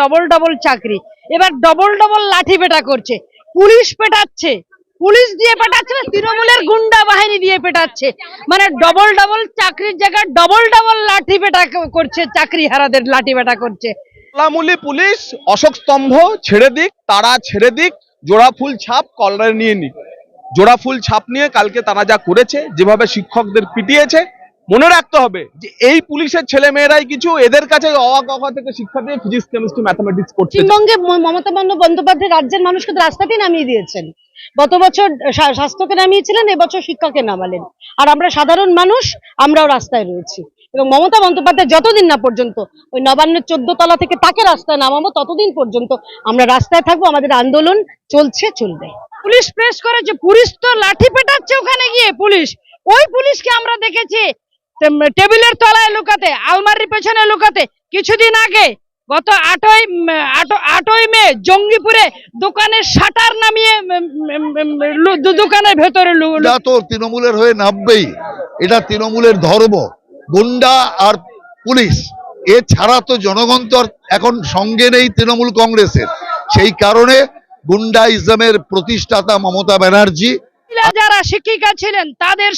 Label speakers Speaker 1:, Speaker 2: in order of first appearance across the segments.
Speaker 1: Double double চাকরি। এবার double double লাঠি পেটা করছে। পুলিশ পেটাচ্ছে। পুলিশ দিয়ে পেটাচ্ছে না, তৃণমূলের গুন্ডা বাহিনী দিয়ে পেটাচ্ছে। মানে ডবল ডবল চাকরির জায়গায় ডবল ডবল লাঠি পেটা করছে, চাকরি হারাদের লাঠি পেটা করছে।
Speaker 2: কলামুলি পুলিশ, অশোক স্তম্ভ, ছেড়ে দিক, তারা ছেড়ে দিক, জোড়া ফুল ছাপ কলরে নিয়ে নিক। জোড়া ফুল ছাপ নিয়ে কালকে তারা যা করেছে, যেভাবে শিক্ষকদের পিটিয়েছে মনে রাখতে হবে যে এই পুলিশের ছেলে মেয়েরাই কিছু এদের কাছে অবাক থেকে শিক্ষা দিয়ে ফিজিক্স কেমিস্ট্রি ম্যাথামেটিক্স করছে।
Speaker 1: পশ্চিমবঙ্গে মমতা বন্দ্য- বন্দ্যোপাধ্যায় রাজ্যের মানুষকে তো রাস্তাতেই নামিয়ে দিয়েছেন। গত বছর স্বাস্থ্যকে নামিয়েছিলেন এবছর শিক্ষাকে নামালেন। আর আমরা সাধারণ মানুষ আমরাও রাস্তায় রয়েছি। এবং মমতা বন্দ্যোপাধ্যায় যতদিন না পর্যন্ত ওই নবান্নের চোদ্দ তলা থেকে তাকে রাস্তায় নামাবো ততদিন পর্যন্ত আমরা রাস্তায় থাকব আমাদের আন্দোলন চলছে চলবে। পুলিশ প্রেস করেছে পুলিশ তো লাঠি পেটাচ্ছে ওখানে গিয়ে পুলিশ। ওই পুলিশকে আমরা দেখেছি টেবিলের তলায় লুকাতে, আলমারির পেছনে লুকাতে, কিছুদিন আগে গত আটই আট- আটই মে জঙ্গিপুরে দোকানের শাটার নামিয়ে দোকানের ভেতরে
Speaker 3: এটা তো তৃণমূলের হয়ে নামবেই। এটা তৃণমূলের ধর্ম, গুন্ডা আর পুলিশ। এছাড়া তো জনগণ তো এখন সঙ্গে নেই তৃণমূল কংগ্রেসের। সেই কারণে গুন্ডাইজমের প্রতিষ্ঠাতা মমতা ব্যানার্জি
Speaker 1: মহিলা যারা শিক্ষিকা ছিলেন, তাদের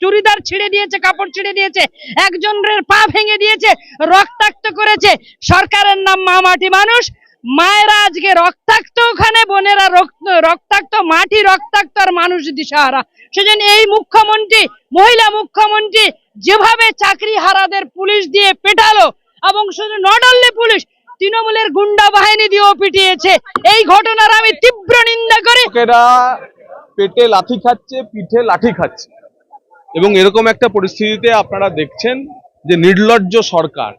Speaker 1: চুড়িদার ছিঁড়ে দিয়েছে, কাপড় ছিঁড়ে দিয়েছে, একজনের পা ভেঙে দিয়েছে, রক্তাক্ত করেছে। সরকারের নাম মামাটি মানুষ। মায়েরা আজকে রক্তাক্ত ওখানে, বোনেরা রক্তাক্ত, মাটি রক্তাক্ত আর মানুষ দিশাহারা। সেজন্য এই মুখ্যমন্ত্রী, মহিলা মুখ্যমন্ত্রী যেভাবে চাকরি হারাদের পুলিশ দিয়ে পেটালো, এবং শুধু পুলিশ, তৃণমূলের গুন্ডা বাহিনী দিয়েও পিটিয়েছে। এই ঘটনার আমি তীব্র নিন্দা করি।
Speaker 2: পেটে লাথি খাচ্ছে, পিঠে লাঠি খাচ্ছে। এবং এরকম একটা পরিস্থিতিতে আপনারা দেখছেন যে নির্লজ্জ সরকার,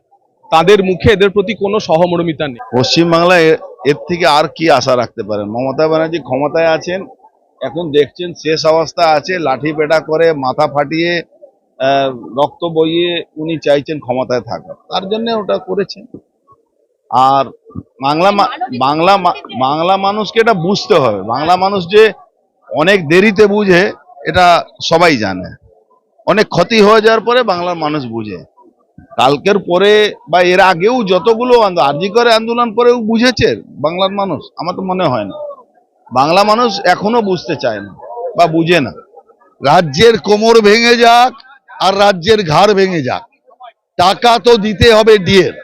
Speaker 2: তাদের মুখে এদের প্রতি কোনো সহমর্মিতা নেই।
Speaker 4: পশ্চিমবাংলায় এর থেকে আর কি আশা রাখতে পারেন? মমতা ব্যানার্জি ক্ষমতায় আছেন, এখন দেখছেন শেষ অবস্থা আছে, লাঠি পেটা করে, মাথা ফাটিয়ে রক্ত বইয়ে উনি চাইছেন ক্ষমতায় থাকা তার জন্য ওটা করেছেন। আর বাংলা বাংলা বাংলা মানুষকে এটা বুঝতে হবে। বাংলা মানুষ যে অনেক দেরিতে বুঝে, এটা সবাই জানে। অনেক ক্ষতি হয়ে যাওয়ার পরে বাংলার মানুষ বুঝে। কালকের পরে বা এর আগেও যতগুলো আরজি করে আন্দোলন পরেও বুঝেছে বাংলার মানুষ, আমার তো মনে হয় না। বাংলা মানুষ এখনও বুঝতে চায় না বা বুঝে না।
Speaker 3: রাজ্যের কোমর ভেঙে যাক আর রাজ্যের ঘাড় ভেঙে যাক। টাকা তো দিতে হবে ডিএর।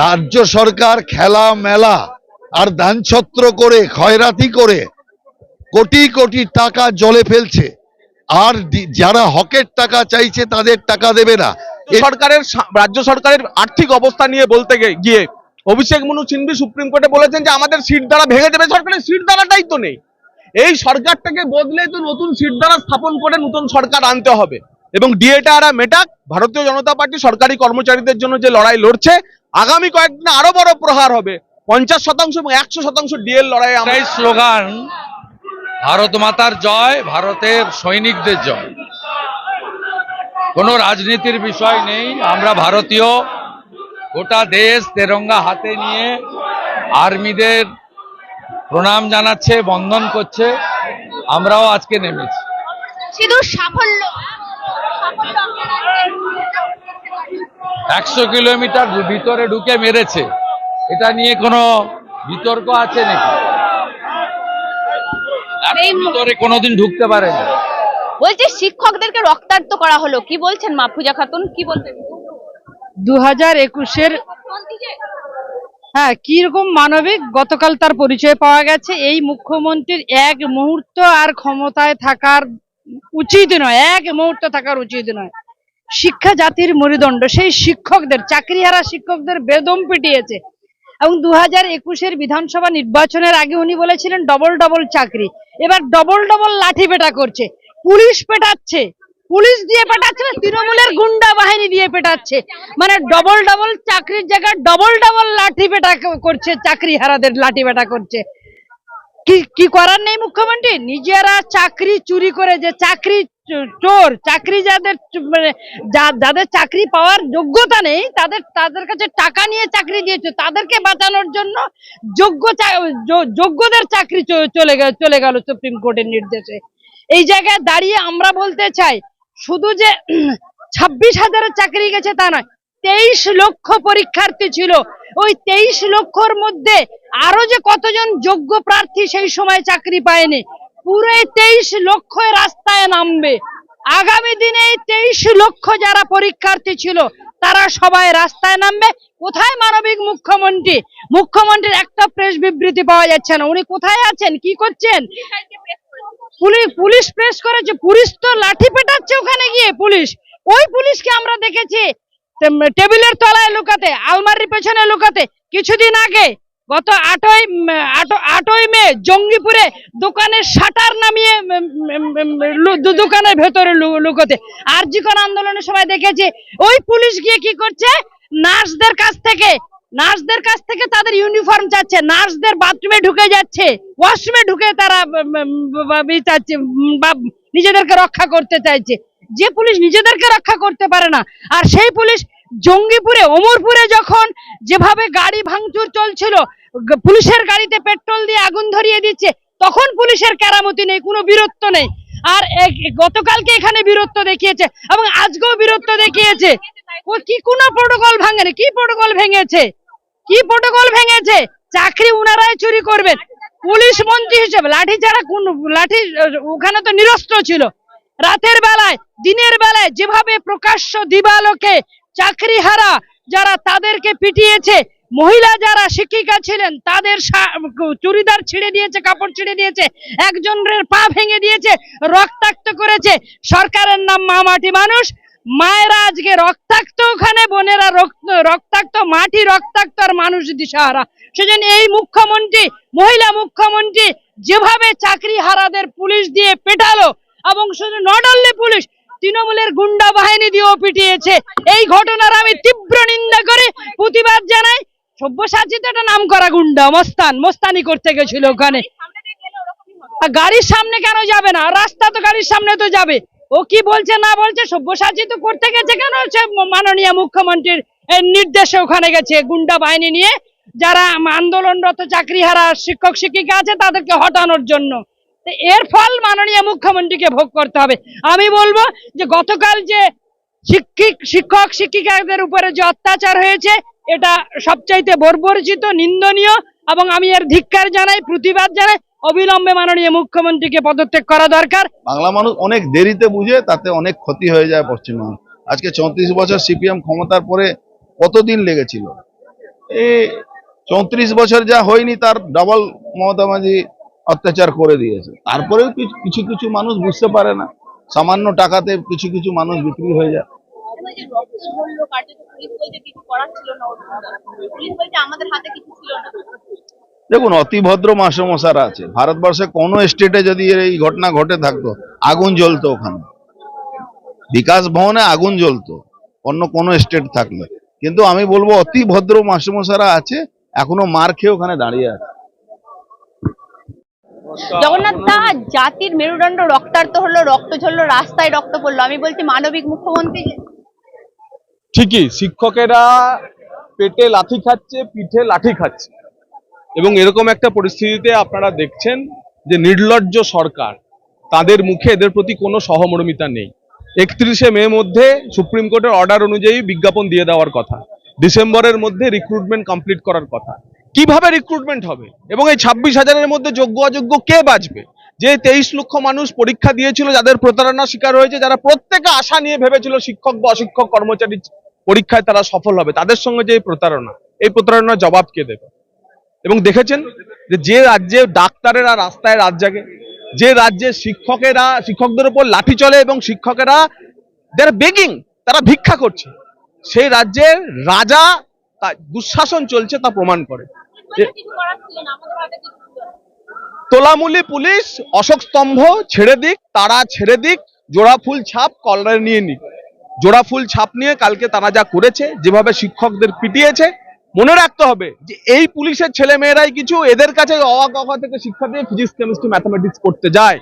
Speaker 3: রাজ্য সরকার খেলা মেলা আর দানছত্র করে খয়রাতি করে কোটি কোটি টাকা জলে ফেলছে। আর যারা হকের টাকা চাইছে তাদের টাকা দেবে না।
Speaker 2: সরকারের রাজ্য সরকারের আর্থিক অবস্থা নিয়ে বলতে গিয়ে অভিষেক মনু সিংভি সুপ্রিম কোর্টে বলেছেন যে আমাদের সিট দ্বারা ভেঙে দেবে। সরকারের সিট দ্বারাটাই তো নেই। এই সরকারটাকে বদলে তো নতুন সিট দ্বারা স্থাপন করে নতুন সরকার আনতে হবে। এবং ডিএটা আর মেটাক ভারতীয় জনতা পার্টি সরকারি কর্মচারীদের জন্য যে লড়াই লড়ছে আগামী কয়েকদিন আরও বড় প্রহার হবে। পঞ্চাশ শতাংশ এবং একশো শতাংশ ডিএর লড়াই আমরা
Speaker 5: স্লোগান ভারত মাতার জয় ভারতের সৈনিকদের জয়। কোনো রাজনীতির বিষয় নেই আমরা ভারতীয়। গোটা দেশ তেরঙ্গা হাতে নিয়ে আর্মিদের প্রণাম জানাচ্ছে বন্ধন করছে আমরাও আজকে নেমেছি।
Speaker 6: সাফল্য।
Speaker 5: একশো কিলোমিটার ভিতরে ঢুকে মেরেছে। এটা নিয়ে কোনো বিতর্ক আছে নাকি?
Speaker 6: এই মু-
Speaker 5: ভিতরে কোনোদিন ঢুকতে পারেনি
Speaker 6: বলছে শিক্ষকদেরকে রক্তাক্ত করা হলো কি বলছেন মাহফুজা খাতুন? কি বলবেন
Speaker 1: দু হাজার একুশের হ্যাঁ কীরকম মানবিক গতকাল তার পরিচয় পাওয়া গেছে। এই মুখ্যমন্ত্রীর এক মুহূর্ত আর ক্ষমতায় থাকার উচিত নয় এক মুহূর্ত থাকার উচিত নয়। শিক্ষা জাতির মেরুদণ্ড সেই শিক্ষকদের চাকরিহারা শিক্ষকদের বেদম পিটিয়েছে। এবং দু হাজার একুশের বিধানসভা নির্বাচনের আগে উনি বলেছিলেন ডবল ডবল চাকরি। এবার ডবল ডবল লাঠি পেটা করছে। পুলিশ পেটাচ্ছে। পুলিশ দিয়ে পেটাচ্ছে না, তৃণমূলের গুন্ডা বাহিনী দিয়ে পেটাচ্ছে। মানে ডবল ডবল চাকরির জায়গায় ডবল ডবল লাঠি পেটা করছে, চাকরি হারাদের লাঠি পেটা করছে। কি কি করার নেই মুখ্যমন্ত্রী? নিজেরা চাকরি চুরি করে, যে চাকরি চোর, চাকরি যাদের মানে যাদের চাকরি পাওয়ার যোগ্যতা নেই, তাদের তাদের কাছে টাকা নিয়ে চাকরি দিয়েছে, তাদেরকে বাঁচানোর জন্য যোগ্য যোগ্যদের চাকরি চলে গেল চলে গেল সুপ্রিম কোর্টের নির্দেশে। এই জায়গায় দাঁড়িয়ে আমরা বলতে চাই, শুধু যে ছাব্বিশ হাজারের চাকরি গেছে তা নয়, তেইশ লক্ষ পরীক্ষার্থী ছিল। ওই তেইশ লক্ষর মধ্যে আরও যে কতজন যোগ্য প্রার্থী সেই সময় চাকরি পায়নি পুরো তেইশ লক্ষ রাস্তায় নামবে। আগামী দিনে এই তেইশ লক্ষ যারা পরীক্ষার্থী ছিল, তারা সবাই রাস্তায় নামবে। কোথায় মানবিক মুখ্যমন্ত্রী? মুখ্যমন্ত্রীর একটা প্রেস বিবৃতি পাওয়া যাচ্ছে না। উনি কোথায় আছেন? কি করছেন? পুলিশ পুলিশ প্রেস করেছে। পুলিশ তো লাঠি পেটাচ্ছে ওখানে গিয়ে, পুলিশ। ওই পুলিশকে আমরা দেখেছি, টেবিলের তলায় লুকাতে, আলমারির পেছনে লুকাতে, কিছুদিন আগে গত আটই আট- আটই মে জঙ্গিপুরে দোকানের শাটার নামিয়ে দোকানের ভেতরে লুকোতে। আরজিকর আন্দোলনের সময় দেখেছি ওই পুলিশ গিয়ে কি করছে? নার্সদের কাছ থেকে নার্সদের কাছ থেকে তাদের ইউনিফর্ম চাচ্ছে নার্সদের বাথরুমে ঢুকে যাচ্ছে ওয়াশরুমে ঢুকে তারা চাচ্ছে, বা নিজেদেরকে রক্ষা করতে চাইছে। যে পুলিশ নিজেদেরকে রক্ষা করতে পারে না আর সেই পুলিশ জঙ্গিপুরে, ওমরপুরে যখন যেভাবে গাড়ি ভাঙচুর চলছিল পুলিশের গাড়িতে পেট্রোল দিয়ে আগুন ধরিয়ে দিচ্ছে, তখন পুলিশের কেরামতি নেই, কোনো বীরত্ব নেই। আর গতকালকে এখানে বীরত্ব দেখিয়েছে এবং আজকেও বীরত্ব দেখিয়েছে। কি কোনো প্রোটোকল ভাঙেনি? কি প্রোটোকল ভেঙেছে? কি প্রোটোকল ভেঙেছে? চাকরি উনারাই চুরি করবেন। পুলিশ মন্ত্রী হিসেবে লাঠি ছাড়া কোন লাঠি, ওখানে তো নিরস্ত্র ছিল। রাতের বেলায়, দিনের বেলায় যেভাবে প্রকাশ্য দিবালোকে চাকরি হারা যারা তাদেরকে পিটিয়েছে, মহিলা যারা শিক্ষিকা ছিলেন, তাদের চুড়িদার ছিঁড়ে দিয়েছে, কাপড় ছিঁড়ে দিয়েছে, একজনের পা ভেঙে দিয়েছে, রক্তাক্ত করেছে। সরকারের নাম মামাটি মানুষ। মায়েরা আজকে রক্তাক্ত ওখানে, বোনেরা রক্ত রক্তাক্ত, মাটি রক্তাক্ত আর মানুষ দিশাহারা। সেজন্য এই মুখ্যমন্ত্রী, মহিলা মুখ্যমন্ত্রী যেভাবে চাকরি হারাদের পুলিশ দিয়ে পেটালো, এবং শুধু নট অনলি পুলিশ তৃণমূলের গুন্ডা বাহিনী দিয়েও পিটিয়েছে। এই ঘটনার আমি তীব্র নিন্দা করে প্রতিবাদ জানাই। সব্যসাচী তো একটা নাম করা গুন্ডা, মস্তান। মস্তানি করতে গেছিল ওখানে। গাড়ির সামনে কেন যাবে না? রাস্তা তো গাড়ির সামনে তো যাবে। ও কি বলছে, না বলছে, সব্যসাচী তো করতে গেছে কেন? সে মাননীয় মুখ্যমন্ত্রীর নির্দেশে ওখানে গেছে গুন্ডা বাহিনী নিয়ে। যারা আন্দোলনরত চাকরিহারা শিক্ষক শিক্ষিকা আছে, তাদেরকে হটানোর জন্য। এর ফল মাননীয় মুখ্যমন্ত্রীকে ভোগ করতে হবে। আমি বলব যে গতকাল যে শিক্ষিক, শিক্ষক, শিক্ষিকাদের উপরে যে অত্যাচার হয়েছে, এটা সবচাইতে বর্বরচিত, নিন্দনীয় এবং আমি এর ধিক্কার জানাই, প্রতিবাদ জানাই। অবিলম্বে মাননীয় মুখ্যমন্ত্রীকে পদত্যাগ করা দরকার।
Speaker 4: বাংলা মানুষ অনেক দেরিতে বুঝে তাতে অনেক ক্ষতি হয়ে যায় পশ্চিমবঙ্গ। আজকে চৌত্রিশ বছর সিপিএম ক্ষমতার পরে কতদিন লেগেছিল? এই চৌত্রিশ বছর যা হয়নি তার ডাবল মমতা মাঝি অত্যাচার করে দিয়েছে। তারপরেও কিছু- কিছু মানুষ বুঝতে পারে না। সামান্য টাকাতে কিছু কিছু মানুষ বিক্রি হয়ে যায়। দেখুন অতিভদ্র মাস্টারমশারা আছে। ভারতবর্ষে কোন স্টেটে যদি এই ঘটনা ঘটে থাকতো আগুন জ্বলতো ওখানে। বিকাশ ভবনে আগুন জ্বলতো অন্য কোন স্টেট থাকলে। কিন্তু আমি বলব অতি ভদ্র মাস্টারমশারা আছে এখনও মার খেয়ে ওখানে দাঁড়িয়ে আছে।
Speaker 6: জগন্নাথ দা, জাতির মেরুদণ্ড রক্তাক্ত হলো, রক্ত ঝরলো, রাস্তায় রক্ত পড়ল। আমি বলছি মানবিক মুখ্যমন্ত্রী
Speaker 2: ঠিকই, শিক্ষকেরা পেটে লাঠি খাচ্ছে, পিঠে লাঠি খাচ্ছে। এবং এরকম একটা পরিস্থিতিতে আপনারা দেখছেন যে নির্লজ্জ সরকার, তাদের মুখে এদের প্রতি কোনো সহমর্মিতা নেই। একত্রিশে মে মধ্যে সুপ্রিম কোর্টের অর্ডার অনুযায়ী বিজ্ঞাপন দিয়ে দেওয়ার কথা। ডিসেম্বরের মধ্যে রিক্রুটমেন্ট কমপ্লিট করার কথা। কীভাবে রিক্রুটমেন্ট হবে? এবং এই ছাব্বিশ হাজারের মধ্যে যোগ্য অযোগ্য কে বাঁচবে? যে তেইশ লক্ষ মানুষ পরীক্ষা দিয়েছিল, যাদের প্রতারণা শিকার হয়েছে, যারা প্রত্যেকে আশা নিয়ে ভেবেছিল শিক্ষক বা অশিক্ষক কর্মচারী পরীক্ষায় তারা সফল হবে, তাদের সঙ্গে যে প্রতারণা, এই প্রতারণার জবাব কে দেবে? এবং দেখেছেন যে যে রাজ্যে ডাক্তারেরা রাস্তায় রাত জাগে, যে রাজ্যে শিক্ষকেরা, শিক্ষকদের উপর লাঠি চলে এবং শিক্ষকেরা দেয়ার বেগিং তারা ভিক্ষা করছে, সেই রাজ্যের রাজা দুঃশাসন চলছে তা প্রমাণ করে। তোলামুলি পুলিশ অশোক স্তম্ভ ছেড়ে দিক তারা ছেড়ে দিক জোড়া ফুল ছাপ কলরে নিয়ে নিক। জোড়া ফুল ছাপ নিয়ে কালকে তারা যা করেছে যেভাবে শিক্ষকদের পিটিয়েছে মনে রাখতে হবে যে এই পুলিশের ছেলে মেয়েরাই কিছু এদের কাছে কওয়া থেকে শিক্ষা দিয়ে ফিজিক্স কেমিস্ট্রি ম্যাথামেটিক্স করতে যায়।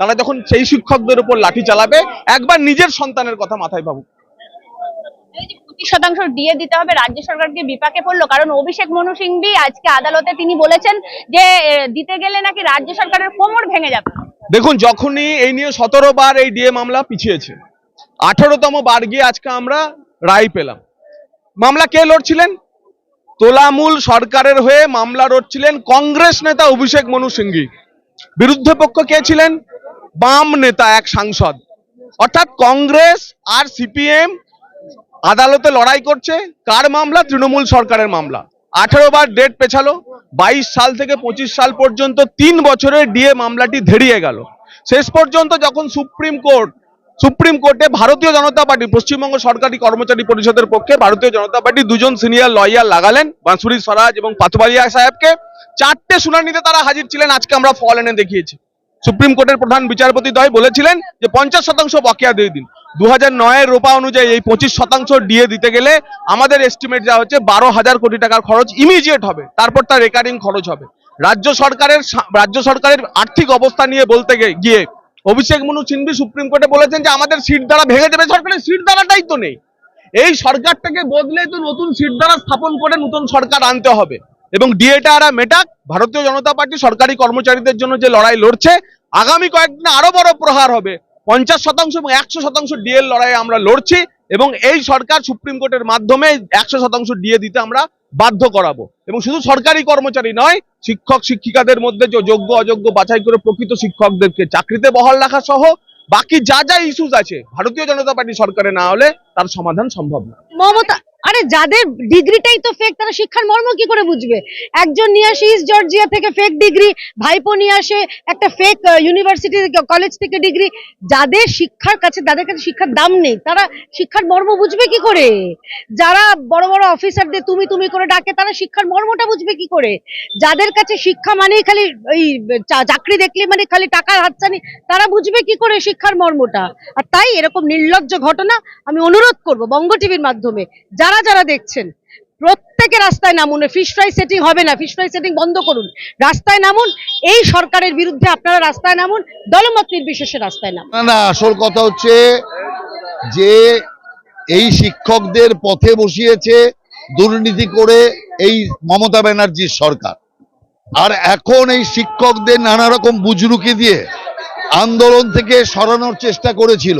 Speaker 2: তারা যখন সেই শিক্ষকদের উপর লাঠি চালাবে একবার নিজের সন্তানের কথা মাথায় ভাবুক।
Speaker 6: শতাংশ দিয়ে দিতে হবে, রাজ্য সরকারকে বিপাকে পড়ল। কারণ অভিষেক মনু সিংভি আজকে আদালতে তিনি বলেছেন যে দিতে গেলে নাকি রাজ্য সরকারের কোমর ভেঙে যাবে।
Speaker 2: দেখুন, যখনই এই নিয়ে সতেরো বার এই ডিএ মামলা পিছিয়েছে, আঠারোতম বার গিয়ে আজকে আমরা রায় পেলাম। মামলা কে লড়ছিলেন? তোলামূল সরকারের হয়ে মামলা লড়ছিলেন কংগ্রেস নেতা অভিষেক মনু সিংঘি বিরুদ্ধে পক্ষ কে ছিলেন? বাম নেতা এক সাংসদ। অর্থাৎ কংগ্রেস আর সিপিএম আদালতে লড়াই করছে। কার মামলা? তৃণমূল সরকারের মামলা। আঠারো বার ডেট পেছালো। বাইশ সাল থেকে পঁচিশ সাল পর্যন্ত তিন বছরের ডিএ মামলাটি ধেরিয়ে গেল। শেষ পর্যন্ত যখন সুপ্রিম কোর্ট, সুপ্রিম কোর্টে ভারতীয় জনতা পার্টি, পশ্চিমবঙ্গ সরকারি কর্মচারী পরিষদের পক্ষে ভারতীয় জনতা পার্টি দুজন সিনিয়র লয়ার লাগালেন, বাঁশুরি স্বরাজ এবং পাতবাড়িয়া সাহেবকে। চারটে শুনানিতে তারা হাজির ছিলেন। আজকে আমরা ফল এনে দেখিয়েছি। সুপ্রিম কোর্টের প্রধান বিচারপতি দ্বয় বলেছিলেন যে পঞ্চাশ শতাংশ বকেয়া দিয়ে দিন। দু হাজার নয়ের রোপা অনুযায়ী এই পঁচিশ শতাংশ ডিএ দিতে গেলে আমাদের এস্টিমেট যা হচ্ছে বারো হাজার কোটি টাকার খরচ ইমিডিয়েট হবে। তারপর তার রেকারিং খরচ হবে। রাজ্য সরকারের রাজ্য সরকারের আর্থিক অবস্থা নিয়ে বলতে গিয়ে অভিষেক মনু সিংভি সুপ্রিম কোর্টে বলেছেন যে আমাদের সিট দ্বারা ভেঙে দেবে সরকারের, সিট দ্বারাটাই তো নেই। এই সরকারটাকে বদলে তো নতুন সিট দ্বারা স্থাপন করে নতুন সরকার আনতে হবে। এবং ডিএটা আর মেটাক, ভারতীয় জনতা পার্টি সরকারি কর্মচারীদের জন্য যে লড়াই লড়ছে, আগামী কয়েকদিন আরও বড় প্রহার হবে। পঞ্চাশ শতাংশ এবং একশো শতাংশ ডিএর লড়াই আমরা লড়ছি এবং এই সরকার সুপ্রিম কোর্টের মাধ্যমে একশো শতাংশ ডিএ দিতে আমরা বাধ্য করাবো। এবং শুধু সরকারি কর্মচারী নয়, শিক্ষক, শিক্ষিকাদের মধ্যে যে যোগ্য, অযোগ্য, বাছাই করে প্রকৃত শিক্ষকদেরকে চাকরিতে বহাল রাখা সহ বাকি যা যা ইস্যুস আছে, ভারতীয় জনতা পার্টি সরকারে না হলে তার সমাধান সম্ভব না।
Speaker 7: মমতা আরে যাদের ডিগ্রিটাই তো ফেক তারা শিক্ষার মর্ম কি করে বুঝবে? একজন নিয়ে আসে ইস্ট জর্জিয়া থেকে ফেক ডিগ্রি, ভাইপো নিয়ে আসে একটা ফেক ইউনিভার্সিটি কলেজ থেকে ডিগ্রি। যাদের শিক্ষার কাছে, তাদের কাছে শিক্ষার দাম নেই, তারা শিক্ষার মর্ম বুঝবে কি করে? যারা বড় বড় অফিসারদের তুমি তুমি করে ডাকে, তারা শিক্ষার মর্মটা বুঝবে কি করে? যাদের কাছে শিক্ষা মানেই খালি ওই চাকরি দেখলে মানে খালি টাকার হাতছানি, তারা বুঝবে কি করে শিক্ষার মর্মটা? আর তাই এরকম নির্লজ্জ ঘটনা আমি অনুরোধ করব বঙ্গ টিভির মাধ্যমে। যারা যারা দেখছেন, প্রত্যেকে রাস্তায় নামুন ফিশ ফ্রাই সেটিং হবে না ফিশ ফ্রাই সেটিং বন্ধ করুন। রাস্তায় নামুন, এই সরকারের বিরুদ্ধে আপনারা রাস্তায় নামুন, দলমত নির্বিশেষে রাস্তায় নামুন।
Speaker 3: না না, আসল কথা হচ্ছে যে এই শিক্ষকদের পথে বসিয়েছে দুর্নীতি করে এই মমতা ব্যানার্জির সরকার। আর এখন এই শিক্ষকদের নানা রকম বুজরুকি দিয়ে আন্দোলন থেকে সরানোর চেষ্টা করেছিল।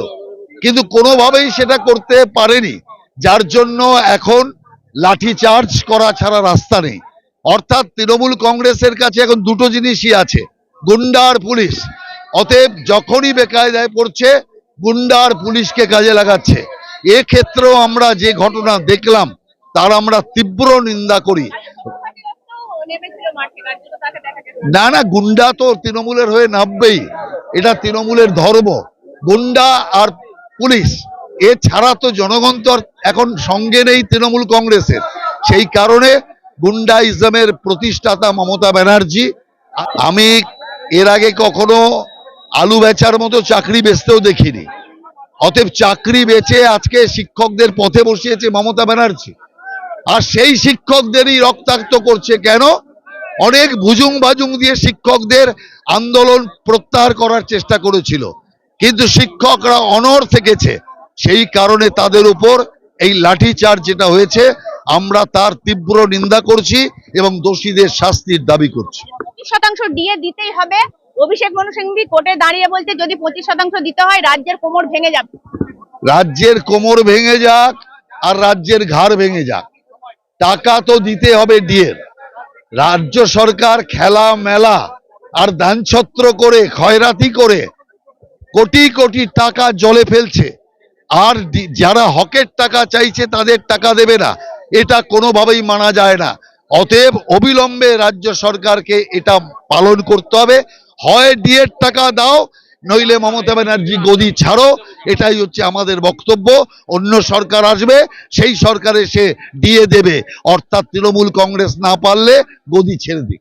Speaker 3: কিন্তু কোনোভাবেই সেটা করতে পারেনি। যার জন্য এখন লাঠি চার্জ করা ছাড়া রাস্তা নেই। অর্থাৎ তৃণমূল কংগ্রেসের কাছে এখন দুটো জিনিসই আছে, গুন্ডা আর পুলিশ। অতএব যখনই বেকায়দায় পড়ছে, গুন্ডা আর পুলিশকে কাজে লাগাচ্ছে। এক্ষেত্রেও আমরা যে ঘটনা দেখলাম, তার আমরা তীব্র নিন্দা করি। না না, গুন্ডা তো তৃণমূলের হয়ে নামবেই। এটা তৃণমূলের ধর্ম। গুন্ডা আর পুলিশ এছাড়া তো জনগণ তো এখন সঙ্গে নেই তৃণমূল কংগ্রেসের। সেই কারণে গুন্ডা গুন্ডাইজমের প্রতিষ্ঠাতা মমতা ব্যানার্জি, আমি এর আগে কখনো আলু বেচার মতো চাকরি বেচতেও দেখিনি। অতএব চাকরি বেচে আজকে শিক্ষকদের পথে বসিয়েছে মমতা ব্যানার্জি। আর সেই শিক্ষকদেরই রক্তাক্ত করছে কেন? অনেক ভুজুং বাজুং দিয়ে শিক্ষকদের আন্দোলন প্রত্যাহার করার চেষ্টা করেছিল। কিন্তু শিক্ষকরা অনর থেকেছে। সেই কারণে তাদের উপর এই লাঠি চার্জ যেটা হয়েছে আমরা তার তীব্র নিন্দা করছি এবং দোষীদের শাস্তির দাবি করছি।
Speaker 6: পঁচিশ শতাংশ ডিএ দিতেই হবে। অভিষেক মনু সিংভি কোর্টে দাঁড়িয়ে বলছে যদি পঁচিশ শতাংশ দিতে হয় রাজ্যের কোমর ভেঙে যাবে।
Speaker 3: রাজ্যের কোমর ভেঙে যাক আর রাজ্যের ঘাড় ভেঙে যাক। টাকা তো দিতে হবে ডিএর রাজ্য সরকার খেলা মেলা আর দানছত্র করে খয়রাতি করে কোটি কোটি টাকা জলে ফেলছে। আর যারা হকের টাকা চাইছে তাদের টাকা দেবে না। এটা কোনোভাবেই মানা যায় না। অতএব অবিলম্বে রাজ্য সরকারকে এটা পালন করতে হবে। হয় ডিএর টাকা দাও, নইলে মমতা ব্যানার্জি গদি ছাড়ো। এটাই হচ্ছে আমাদের বক্তব্য। অন্য সরকার আসবে, সেই সরকারে সে দিয়ে দেবে। অর্থাৎ তৃণমূল কংগ্রেস না পারলে গদি ছেড়ে দিক।